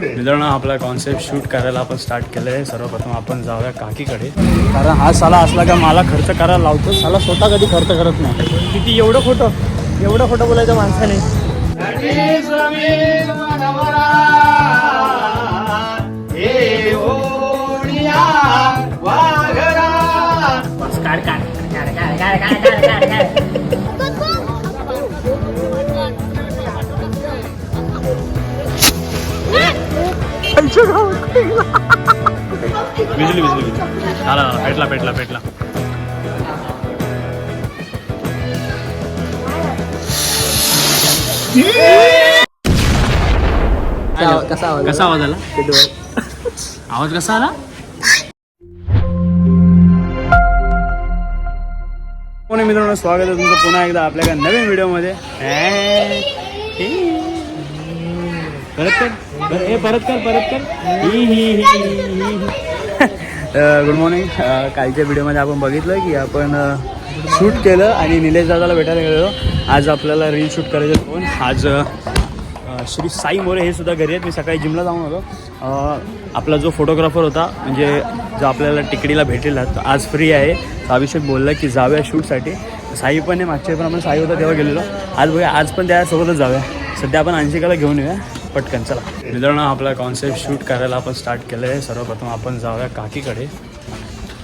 मित्रांनो आपला concept shoot करायला आपण स्टार्ट केलं आहे सर्वप्रथम आपण जाऊया काकीकडे. कारण हा साला असला का मला खर्च करायला लावतो. साला स्वतः कधी खर्च करत नाही. किती एवढं खोटं? एवढं खोटं बोलायचं माणसाने. भिजली भिजली भिजली. आला आला. पेटला पेटला पेटला. कसा आवाज? कसा आवाज आला? आवाज कसा आला? कोणी मित्रांनो स्वागत आहे तुमचं पुन्हा एकदा आपल्या एका नवीन व्हिडिओमध्ये परत बर- ए परत कर परत कर. ही, ही, ही, ही, ही. गुड मॉर्निंग कालच्या व्हिडिओमध्ये आपण बघितलं की आपण शूट केलं आणि निलेश दादाला भेटायला गेलो आज आपल्याला रील शूट करायचं दोन आज श्री साई मोरे हे सुद्धा घरी आहेत. मी सकाळी जिमला जाऊन होतो आपला जो फोटोग्राफर होता म्हणजे जो आपल्याला तिकडीला भेटेल तो आज फ्री आहे. अभिषेक बोलला की जाऊया शूटसाठी साई पण आहे मागच्या वेळी पण आपण साई होता तेव्हा गेलेलो. आज बघूया आज पण त्यासोबतच जाऊया. सध्या आपण अंशिकाला घेऊन येऊया. पटकन चला. मित्रांनो आपला कॉन्सेप्ट शूट करायला आपण स्टार्ट केलं आहे सर्वप्रथम आपण जाऊया काकीकडे.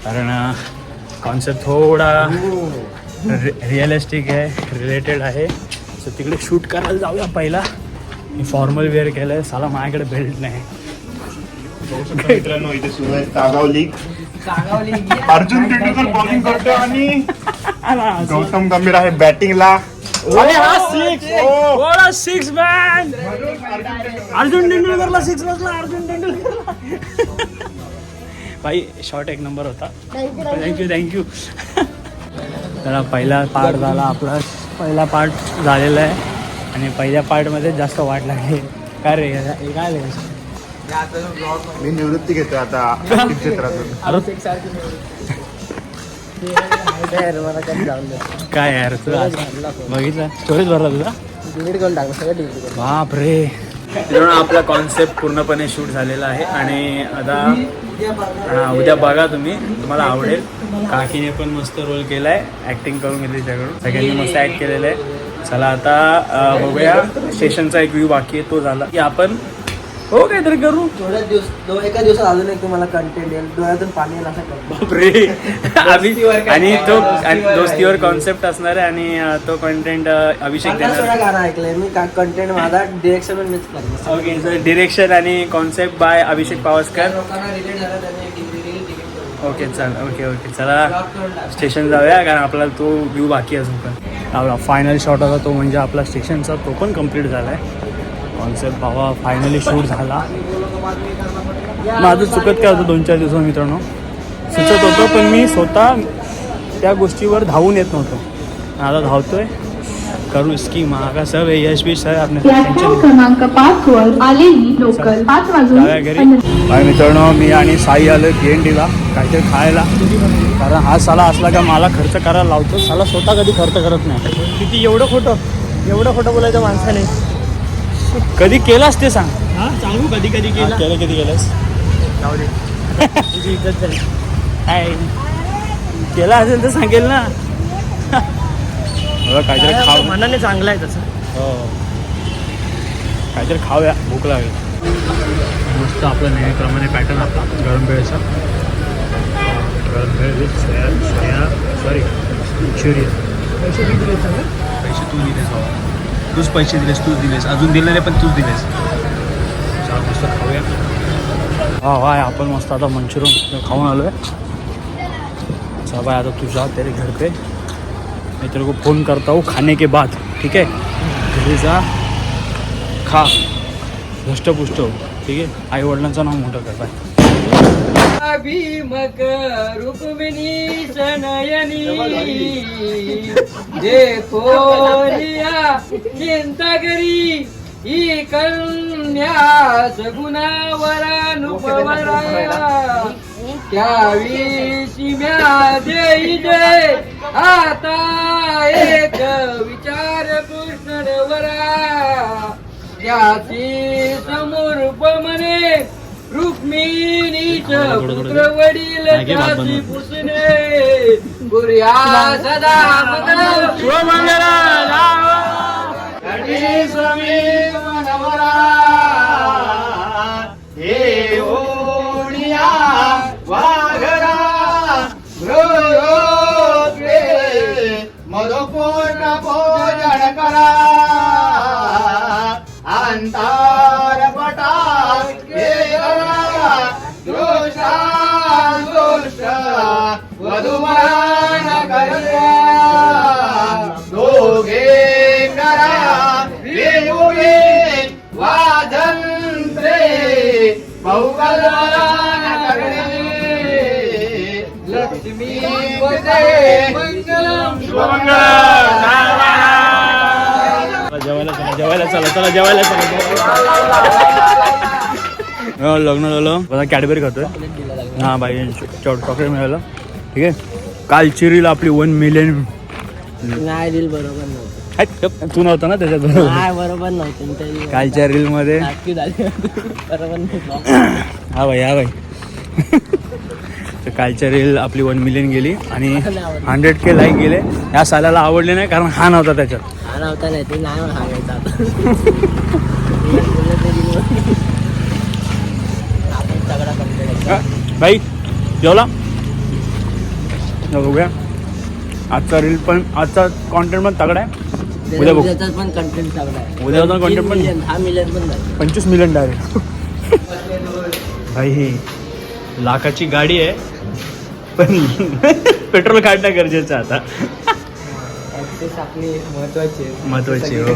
कारण कॉन्सेप्ट थोडा रिअलिस्टिक आहे रिलेटेड आहे. सो तिकडे शूट करायला जाऊया पहिला. मी फॉर्मल वेअर केलं आहे साला माझ्याकडे बेल्ट नाही. मित्रांनो इथे सुरू आहे तागाव लीग अर्जुन तेंडुलकर बॉलिंग करतो आणि गौतम गंभीर आहे बॅटिंगला अरे हा सिक्स थोडा सिक्स मॅन अर्जुन तेंडुलकरला सिक्स बसला अर्जुन तेंडुलकरला भाई शॉट एक नंबर होता. थँक्यू थँक्यू तर पहिला पार्ट झाला आपला. पहिला पार्ट झालेला आहे. आणि पहिल्या पार्टमध्ये जास्त वाट लागली. काय रे काय रे? मी निवृत्ती घेतो आता. क्षेत्रातून. काय यार तू आज बघितलं? स्टोरेज भरला तुझा? डिलीट करून टाकलं सगळं डिलीट करून बाप रे. आपला कॉन्सेप्ट पूर्णपणे शूट झालेला आहे आणि आता उद्या बघा तुम्ही तुम्हाला आवडेल. काकीने पण मस्त रोल केलाय ऍक्टिंग करून घेतली त्याकडून सगळ्यांनी मस्त ऍक्ट केलेलं आहे. चला आता बघूया. स्टेशनचा एक व्ह्यू बाकी आहे तो झाला. की आपण हो काहीतरी करू. थोड्या दिवस दो एका दिवसात अजून एक तुम्हाला कंटेंट येईल. डोळ्यातून पाणी येईल असं करतो बापरे. आम्ही आणि तो आणि दोस्तीवर कॉन्सेप्ट असणार आहे आणि अं, तो कंटेंट अभिषेक पन्नास देणार. वेळा गाणं ऐकलंय. मी कंटेंट माझा डिरेक्शन मीच करतो ओके सर डिरेक्शन आणि कॉन्सेप्ट बाय अभिषेक पावसकर. लोकांना रिलेट झाला त्यांनी डिग्री तिकीट ओके चल ओके ओके चला स्टेशन जाऊया कारण आपला तो व्ह्यू बाकी आहे अजून पण. आपला फायनल शॉट होता तो म्हणजे आपला स्टेशनचा तो पण कंप्लीट झाला आहे कॉन्सेप्ट भावा फायनली शूट झाला. माझं चुकत काय होतं दोन चार दिवसां मित्रांनो? सुचत होतं पण मी स्वतः त्या गोष्टीवर धावून येत नव्हतो. आता धावतोय. करू इसकी मागा सब यश बी सर टेन्शन क्रमांक पाच वर आलेली लोकल पाच जाऊया घरी. वाजून बाय मित्रांनो मी आणि साई आलो ला काहीतरी खायला. कारण हा साला असला का मला खर्च करायला लावतो. साला स्वतः कधी खर्च करत नाही. किती एवढं खोटं? एवढं खोटं बोलायचं माणसाने. कधी केलास ते सांग. हा सांगू कधी कधी केलं. केलं कधी केलंस? जाऊ दे. तुझी इज्जत झाली. काय? केला असेल तर सांगेल ना. बघा, काहीतरी खाऊ. मनाने चांगलं आहे तसं. हो. काहीतरी खाऊया भूक लागेल. मस्त आपलं नेहमीप्रमाणे पॅटर्न आपला. गरम भेळचा गरम भेळ with soya soya sorry manchurian. पैसे किती पैसे तू बाबा तूच पैसे दिलेस तूच दिलेस. अजून दिलेले पण तूच दिलेस. खाऊया. हा वाय आपण मस्त आता मंचुरियन खाऊन आलो आहे चला भाई आता तू जा तेरे घर पे. मैं तेरे को फ़ोन करता हूँ खाने के बाद ठीक है? घरी जा खा. धष्टपुष्ट हो ठीक आहे आई वडिलांचं नाव मोठं कर बाय. भीमक रुक्मिणी सनयनी जे कोरिया चिंता करी ही कन्या सगुणावरानुपवरा त्याविषयी म्या देई दे आता एक विचार कृष्ण वरा त्याची पुत्र वडील बनव. पुसणे. गुर्या सदा मंगल हे लक्ष्मी जेवायला चला जेवायला चला चला जेवायला चला हो, लग्न झालं आता कॅडबरी खातोय हां बाई चॉकलेट मिळालं ठीक आहे काल रील आपली वन मिलियन नाही दिल बरोबर नव्हतं तू नव्हता ना त्याच्यात? बरोबर नाही बरोबर नव्हतं कालच्या रील मध्ये नाटकी झाली. बरोबर नव्हतं हा भाई हा भाई. तर कालच्या रील आपली वन मिलियन गेली आणि हंड्रेड के लाईक गेले. या सालाला आवडले नाही कारण हा नव्हता त्याच्यात. हा नव्हता नाही ते नाही मला सांगायचं आता बोललं तरी आपण सगळा कंप्लीट हा, भाई जेवला? न बघूया. आजचा रील पण आजचा कॉन्टेंट पण तगडा आहे. उद्या बघू. उद्याचाच पण कंटेंट आहे. उद्याचा content पण- मिलियन दहा मिलियन पण झाले पंचवीस मिलियन डायरेक्ट भाई ही लाखाची गाडी आहे. पण पेट्रोल काढणं गरजेचं आहे आता. आपली महत्वाची आहे. महत्वाची हो.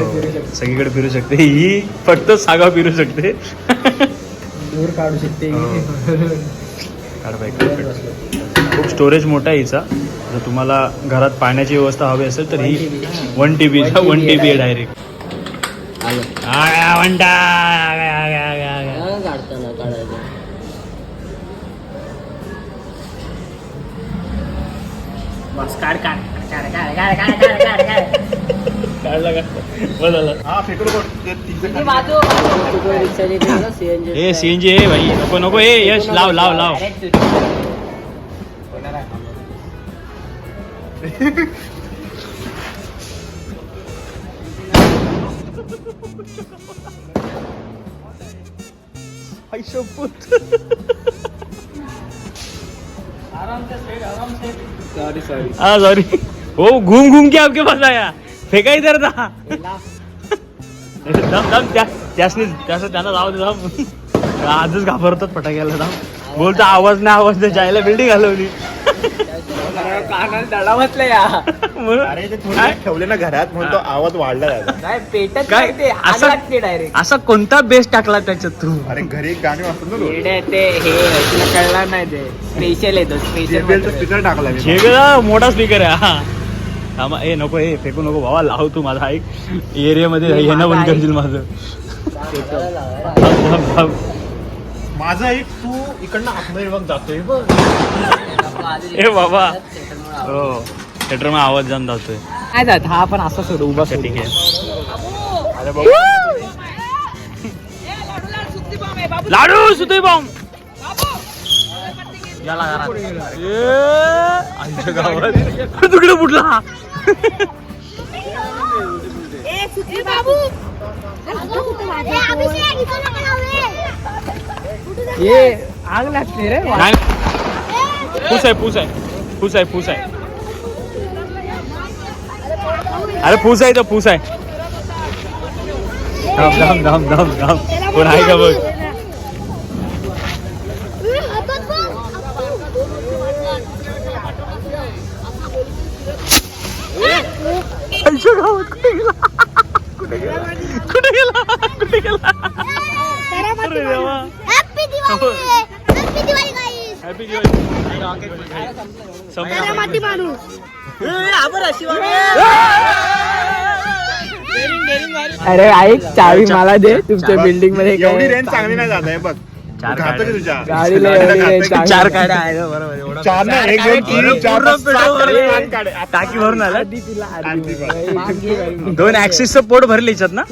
सगळीकडे फिरू शकते. ही फक्त सागा फिरू शकते. दूर काढू शकते. काढ बाई, काढ, काढ. खूप स्टोरेज मोठा आहे हिचा. जर तुम्हाला घरात पाण्याची व्यवस्था हवी असेल तर ही one T B one T B आहे डायरेक्ट हा, हा सीएनजी ए सीएनजी ए भाई नको नको ए यश लाव लाव लाव सॉरी सॉरी हाँ सॉरी वो घूम घूम के आपके पास आया। फेका इधर था। दम दम त्या त्यासनी त्याचं त्यांना जाऊ दे दम. आजच घाबरतात फटाक्याला दम. बोलतो आवाज नाही आवाज नाही. जायला बिल्डिंग हलवली. कानाला दडा बसला या. म्हणून- अरे ते थोडं ठेवले ना घरात म्हणून तो आवाज वाढला जायचा पेटत काय? नाही ते आग असं- लागते डायरेक्ट असा कोणता बेस टाकला त्याच्यात तू? अरे घरी एक गाणी ना रोज. ते हे तुला कळणार नाही ते. स्पेशल येतो JBL चा स्पेशल स्पीकर टाकला मी. मोठा स्पीकर आहे हा. थांबा ए नको ए फेकू नको भावा लाव तू माझा ऐक. एरियामध्ये येणं बंद करशील माझं. माझा एक तू इकडनं बघ जातोय बघ. ए बाबा. हो. थिएटरमध्ये आवाज जाऊन जातोय. नाही जात हा पण असा सोड उभा ठीक आहे. अरे बघ लाडू सुतोय बॉम्ब आमच्या गावात. तुकडे फुटला ये आग लागते रे नाही फूस आहे फूस आहे फूस आहे फूस आहे अरे फूस आहे तो फूस आहे धाम धाम धाम धाम धाम कोण आहे का बघ गावात कुठे गेला कुठे गेला कुठे गेला कुठे गेला अरे देवा हॅपी दिवाळी हॅपी दिवाळी माती माणूस अरे ऐक चावी मला दे. तुमच्या बिल्डिंगमध्ये एवढी रेंज चांगली नाही जात आहे बघ. चार घातक आहे गाड्या. तुझ्या गाडीला गाडीला एवढी घातक आहे. चार गाड्या आहे बरोबर एवढा चार ना एक दोन तीन चार पाच, सात गाड्या, आठ गाड्या. टाकी भरून आला आधी तिला आधी आधी बघ. मागे गाडी. दोन ऍक्सिसचं पोट भरले याच्यात ना?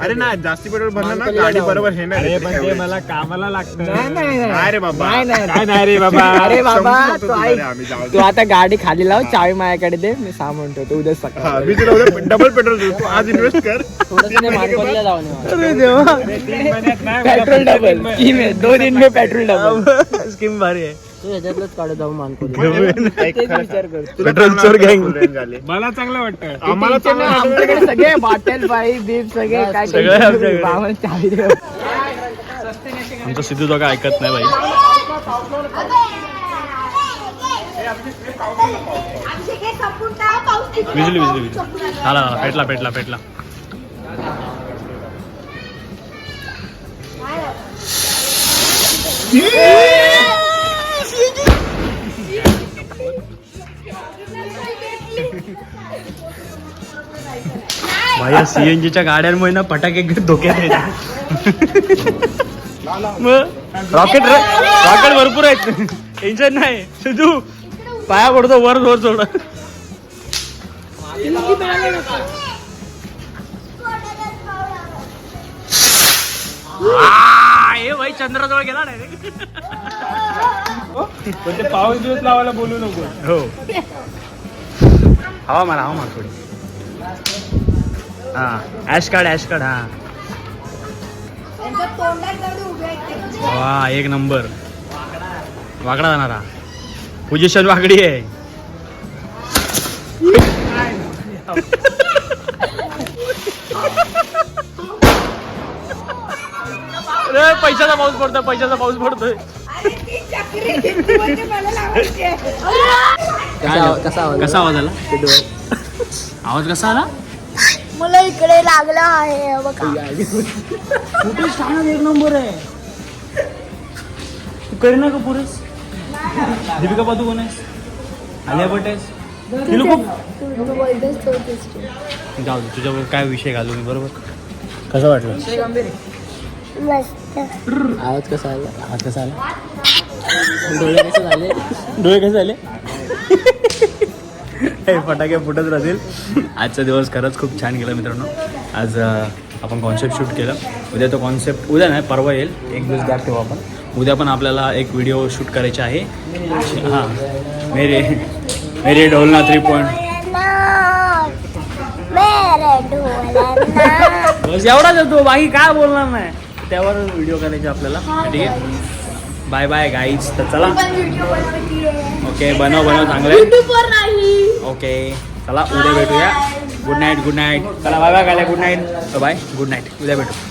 अरे ना जास्ती पेट्रोल भरलं ना गाडी बरोबर हे नाही ते मला कामाला लागतं. नाही नाही नाही. नाही. रे बाबा. नाही नाही काय नाही रे बाबा. अरे बाबा समजून तू तुला ऐक. रे आम्ही जाऊ तू आता गाडी खाली लाव चावी माझ्याकडे दे मी सामान ठेवतो उद्या हा सकाळी. मी तुला उद्या डबल पेट्रोल देतो. तू आज इन्व्हेस्ट कर. अरे देवा. पेट्रोल डबल स्कीम आहे दोन दिन में पेट्रोल डबल स्कीम भारी आहे तू ह्याच्यातलंच काढत जाऊ विचार पेट्रोल चोर आली. मला चांगलं वाटतं आम्हाला. आमच्याकडे सगळे बॉटल बाई बीप सगळे काय सगळं आमचा सिद्धू तो काय ऐकत नाही भाई. किती विजली विजली विजली. झाला पेटला पेटला पेटला. भाई सीएनजीच्या गाड्यांमुळे ना फटाके धोक्यात येतात. रॉकेट रॉकेट भरपूर आहेत. टेन्शन नाही. सिद्धू पाया पडतो वर जोर सोड ए भाई चंद्राजवळ गेला डायरेक्ट पण ते पाऊस दिवस लावायला बोलू नको. हो. हवा मारा हवा मार थोडी. हा ॲश कार्ड ॲश कार्ड हा. वा एक नंबर. वाकडा जाणार. हा पोझिशन वाकडी आहे. अरे पैशाचा पाऊस पडतोय पैशाचा पाऊस पडतोय. म्हणजे मला लावायची आहे. कसा आवाज कसा आवाज आला? आवाज कसा आला? मला इकडे लागला आहे बघा. एक नंबर आहे. तू करीना कपूर आहेस दीपिका पादुकोण आहेस? आलिया भट आहेस? हे लोक. जाऊ तुझ्यावर काय विषय घालू मी बरोबर? कसं वाटलं? मस्त. आवाज कसा आला? आवाज कसा आला? डोळे कसे झाले? डोळे कसे झाले? हे फटाके फुटत राहतील. आजचा दिवस खरंच खूप छान गेला मित्रांनो. आज आपण कॉन्सेप्ट शूट केलं. उद्या तो कॉन्सेप्ट उद्या नाही परवा येईल. एक दिवस गॅप ठेवू आपण. उद्या पण आपल्याला एक व्हिडिओ शूट करायचा आहे. हां. मेरे मेरे ढोलना थ्री पॉईंट बस एवढाच येतो बाकी काय बोलणार नाही. त्यावर व्हिडिओ करायचे आपल्याला. ठीक आहे? बाय बाय गाईज तर चला. ओके बनव बनव चांगलं ओके चला उद्या भेटूया. गुड नाईट गुड नाईट चला bye bye गाल्या good night bye good night उद्या भेटू.